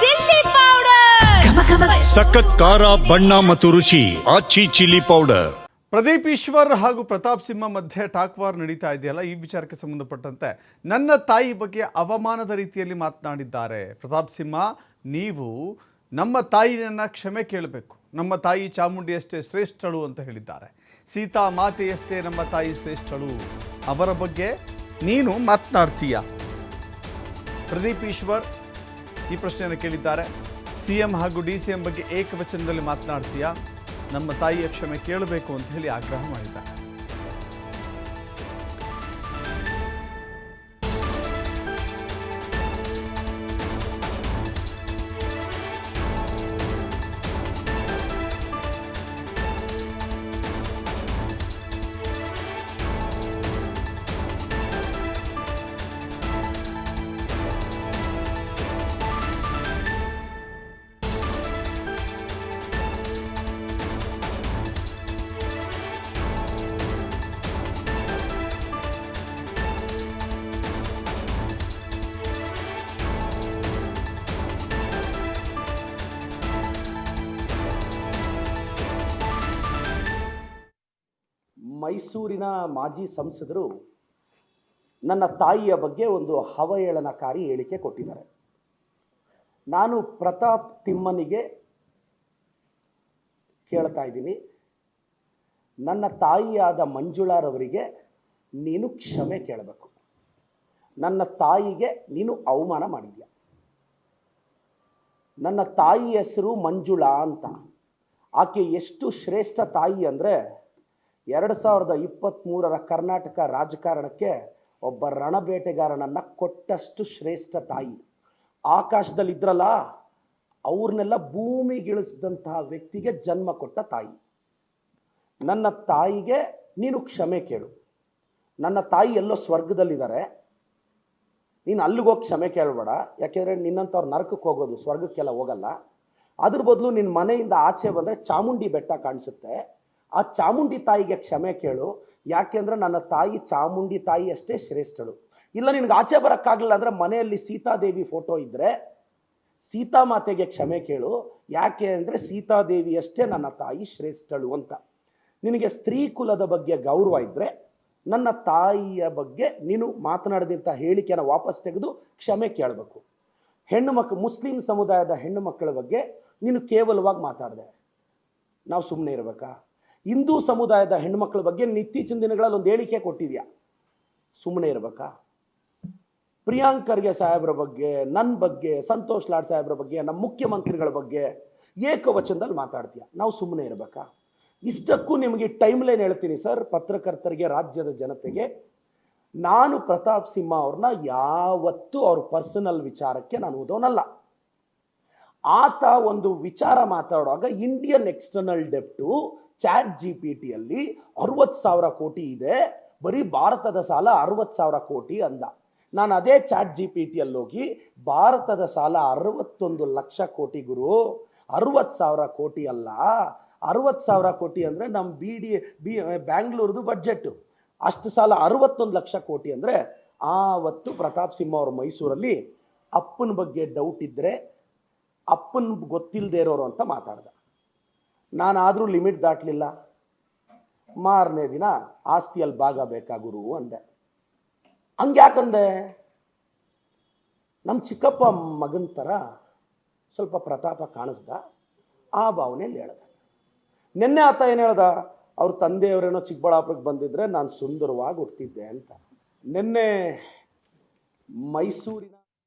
Chilli powder. ಸಖತ್ ಖಾರ ಬಣ್ಣ ಮತ್ತು ರುಚಿ ಆಚಿ ಚಿಲ್ಲಿ ಪೌಡರ್. ಪ್ರದೀಪ್ ಈಶ್ವರ್ ಹಾಗೂ ಪ್ರತಾಪ್ ಸಿಂಹ ಮಧ್ಯೆ ಟಾಕ್ ವಾರ್ ನಡೀತಾ ಇದೆಯಲ್ಲ? ಈ ವಿಚಾರಕ್ಕೆ ಸಂಬಂಧಪಟ್ಟಂತೆ ನನ್ನ ತಾಯಿ ಬಗ್ಗೆ ಅವಮಾನದ ರೀತಿಯಲ್ಲಿ ಮಾತನಾಡಿದ್ದಾರೆ. ಪ್ರತಾಪ್ ಸಿಂಹ ನೀವು ನಮ್ಮ ತಾಯಿಯನ್ನ ಕ್ಷಮೆ ಕೇಳಬೇಕು. ನಮ್ಮ ತಾಯಿ ಚಾಮುಂಡಿಯಷ್ಟೇ ಶ್ರೇಷ್ಠಳು ಅಂತ ಹೇಳಿದ್ದಾರೆ. ಸೀತಾ ಮಾತೆಯಷ್ಟೇ ನಮ್ಮ ತಾಯಿ ಶ್ರೇಷ್ಠಳು. ಅವರ ಬಗ್ಗೆ ನೀನು ಮಾತನಾಡ್ತೀಯ? ಪ್ರದೀಪ್ ಈಶ್ವರ್ ಈ ಪ್ರಶ್ನೆಯನ್ನು ಕೇಳಿದ್ದಾರೆ. ಸಿಎಂ ಹಾಗೂ ಡಿ ಸಿ ಎಂ ಬಗ್ಗೆ ಏಕವಚನದಲ್ಲಿ ಮಾತನಾಡ್ತೀಯಾ? ನಮ್ಮ ತಾಯಿಯ ಕ್ಷಮೆ ಕೇಳಬೇಕು ಅಂತ ಹೇಳಿ ಆಗ್ರಹ ಮಾಡಿದ್ದಾರೆ. ಮೈಸೂರಿನ ಮಾಜಿ ಸಂಸದರು ನನ್ನ ತಾಯಿಯ ಬಗ್ಗೆ ಒಂದು ಅವಹೇಳನಕಾರಿ ಹೇಳಿಕೆ ಕೊಟ್ಟಿದ್ದಾರೆ. ನಾನು ಪ್ರತಾಪ್ ತಿಮ್ಮನಿಗೆ ಕೇಳ್ತಾ ಇದ್ದೀನಿ. ನನ್ನ ತಾಯಿಯಾದ ಮಂಜುಳಾರವರಿಗೆ ನೀನು ಕ್ಷಮೆ ಕೇಳಬೇಕು. ನನ್ನ ತಾಯಿಗೆ ನೀನು ಅವಮಾನ ಮಾಡಿದ್ಯಾ? ನನ್ನ ತಾಯಿ ಹೆಸರು ಮಂಜುಳಾ ಅಂತ. ಆಕೆ ಎಷ್ಟು ಶ್ರೇಷ್ಠ ತಾಯಿ ಅಂದರೆ ಎರಡು ಸಾವಿರದ ಇಪ್ಪತ್ತ್ಮೂರರ ಕರ್ನಾಟಕ ರಾಜಕಾರಣಕ್ಕೆ ಒಬ್ಬ ರಣಬೇಟೆಗಾರನನ್ನು ಕೊಟ್ಟಷ್ಟು ಶ್ರೇಷ್ಠ ತಾಯಿ. ಆಕಾಶದಲ್ಲಿದ್ರಲ್ಲ ಅವ್ರನ್ನೆಲ್ಲ ಭೂಮಿಗಿಳಿಸಿದಂತಹ ವ್ಯಕ್ತಿಗೆ ಜನ್ಮ ಕೊಟ್ಟ ತಾಯಿ. ನನ್ನ ತಾಯಿಗೆ ನೀನು ಕ್ಷಮೆ ಕೇಳು. ನನ್ನ ತಾಯಿ ಎಲ್ಲೋ ಸ್ವರ್ಗದಲ್ಲಿದ್ದಾರೆ. ನೀನು ಅಲ್ಲಿಗೆ ಹೋಗಿ ಕ್ಷಮೆ ಕೇಳಬೇಡ. ಯಾಕೆಂದರೆ ನಿನ್ನಂಥವ್ರು ನರಕಕ್ಕೆ ಹೋಗೋದು, ಸ್ವರ್ಗಕ್ಕೆಲ್ಲ ಹೋಗಲ್ಲ. ಅದ್ರ ಬದಲು ನಿನ್ನ ಮನೆಯಿಂದ ಆಚೆ ಬಂದರೆ ಚಾಮುಂಡಿ ಬೆಟ್ಟ ಕಾಣಿಸುತ್ತೆ. ಆ ಚಾಮುಂಡಿ ತಾಯಿಗೆ ಕ್ಷಮೆ ಕೇಳು. ಯಾಕೆಂದ್ರೆ ನನ್ನ ತಾಯಿ ಚಾಮುಂಡಿ ತಾಯಿ ಅಷ್ಟೇ ಶ್ರೇಷ್ಠಳು. ಇಲ್ಲ, ನಿನಗೆ ಆಚೆ ಬರೋಕ್ಕಾಗಲಿಲ್ಲ ಅಂದರೆ ಮನೆಯಲ್ಲಿ ಸೀತಾದೇವಿ ಫೋಟೋ ಇದ್ದರೆ ಸೀತಾಮಾತೆಗೆ ಕ್ಷಮೆ ಕೇಳು. ಯಾಕೆ ಅಂದರೆ ಸೀತಾದೇವಿ ಅಷ್ಟೇ ನನ್ನ ತಾಯಿ ಶ್ರೇಷ್ಠಳು ಅಂತ. ನಿನಗೆ ಸ್ತ್ರೀ ಕುಲದ ಬಗ್ಗೆ ಗೌರವ ಇದ್ದರೆ ನನ್ನ ತಾಯಿಯ ಬಗ್ಗೆ ನೀನು ಮಾತನಾಡಿದಂಥ ಹೇಳಿಕೆಯನ್ನು ವಾಪಸ್ ತೆಗೆದು ಕ್ಷಮೆ ಕೇಳಬೇಕು. ಹೆಣ್ಣು ಮಕ್ಕಳು ಮುಸ್ಲಿಂ ಸಮುದಾಯದ ಹೆಣ್ಣು ಮಕ್ಕಳ ಬಗ್ಗೆ ನೀನು ಕೇವಲವಾಗಿ ಮಾತಾಡಿದೆ. ನಾವು ಸುಮ್ಮನೆ ಇರಬೇಕಾ? ಹಿಂದೂ ಸಮುದಾಯದ ಹೆಣ್ಮಕ್ಳ ಬಗ್ಗೆ ಇತ್ತೀಚಿನ ದಿನಗಳಲ್ಲಿ ಒಂದು ಹೇಳಿಕೆ ಕೊಟ್ಟಿದ್ಯಾ? ಸುಮ್ಮನೆ ಇರಬೇಕಾ? ಪ್ರಿಯಾಂಕ್ ಖರ್ಗೆ ಸಾಹೇಬ್ರ ಬಗ್ಗೆ ನನ್ನ ಬಗ್ಗೆ, ಸಂತೋಷ್ ಲಾಡ್ ಸಾಹೇಬ್ರ ಬಗ್ಗೆ ನಮ್ಮ ಮುಖ್ಯಮಂತ್ರಿಗಳ ಬಗ್ಗೆ ಏಕವಚನದಲ್ಲಿ ಮಾತಾಡ್ತೀಯ? ನಾವು ಸುಮ್ಮನೆ ಇರಬೇಕಾ? ಇಷ್ಟಕ್ಕೂ ನಿಮಗೆ ಟೈಮ್ ಲೈನ್ ಹೇಳ್ತೀನಿ ಸರ್ ಪತ್ರಕರ್ತರಿಗೆ, ರಾಜ್ಯದ ಜನತೆಗೆ. ನಾನು ಪ್ರತಾಪ್ ಸಿಂಹ ಅವ್ರನ್ನ ಯಾವತ್ತೂ ಅವ್ರ ಪರ್ಸನಲ್ ವಿಚಾರಕ್ಕೆ ನಾನು ಓದೋನಲ್ಲ. ಆತ ಒಂದು ವಿಚಾರ ಮಾತಾಡುವಾಗ ಇಂಡಿಯನ್ ಎಕ್ಸ್ಟರ್ನಲ್ ಡೆಪ್ಟು ಚಾಟ್ ಜಿ ಪಿ ಟಿಯಲ್ಲಿ ಅರವತ್ತು ಸಾವಿರ ಕೋಟಿ ಇದೆ. ಬರೀ ಭಾರತದ ಸಾಲ ಅರವತ್ತು ಸಾವಿರ ಕೋಟಿ ಅಂದ. ನಾನು ಅದೇ ಚಾಟ್ ಜಿ ಪಿ ಟಿಯಲ್ಲಿ ಹೋಗಿ ಭಾರತದ ಸಾಲ ಅರವತ್ತೊಂದು ಲಕ್ಷ ಕೋಟಿ ಗುರು. ಅರವತ್ತು ಸಾವಿರ ಕೋಟಿ ಅಲ್ಲ. ಅರವತ್ತು ಸಾವಿರ ಕೋಟಿ ಅಂದರೆ ನಮ್ಮ ಬಿ ಡಿ ಬಿ ಬ್ಯಾಂಗ್ಳೂರ್ದು ಬಡ್ಜೆಟ್ಟು ಅಷ್ಟು ಸಾಲ ಅರವತ್ತೊಂದು ಲಕ್ಷ ಕೋಟಿ ಅಂದರೆ ಆವತ್ತು ಪ್ರತಾಪ್ ಸಿಂಹ ಅವರು ಮೈಸೂರಲ್ಲಿ ಅಪ್ಪನ ಬಗ್ಗೆ ಡೌಟ್ ಇದ್ದರೆ ಅಪ್ಪನ ಗೊತ್ತಿಲ್ಲದೆ ಇರೋರು ಅಂತ ಮಾತಾಡ್ದ. ನಾನಾದರೂ ಲಿಮಿಟ್ ದಾಟಲಿಲ್ಲ. ಮಾರನೇ ದಿನ ಆಸ್ತಿಯಲ್ಲಿ ಭಾಗ ಬೇಕಾ ಗುರು ಅಂದೆ. ಹಂಗೆ ಯಾಕಂದೆ ನಮ್ಮ ಚಿಕ್ಕಪ್ಪ ಮಗನ ಥರ ಸ್ವಲ್ಪ ಪ್ರತಾಪ ಕಾಣಿಸ್ದ. ಆ ಭಾವನೆಯಲ್ಲಿ ಹೇಳ್ದೆ. ನಿನ್ನೆ ಆತ ಏನು ಹೇಳ್ದ? ಅವ್ರ ತಂದೆಯವರೇನೋ ಚಿಕ್ಕಬಳ್ಳಾಪುರಕ್ಕೆ ಬಂದಿದ್ರೆ ನಾನು ಸುಂದರವಾಗಿ ಹುಡ್ತಿದ್ದೆ ಅಂತ. ನಿನ್ನೆ ಮೈಸೂರಿನ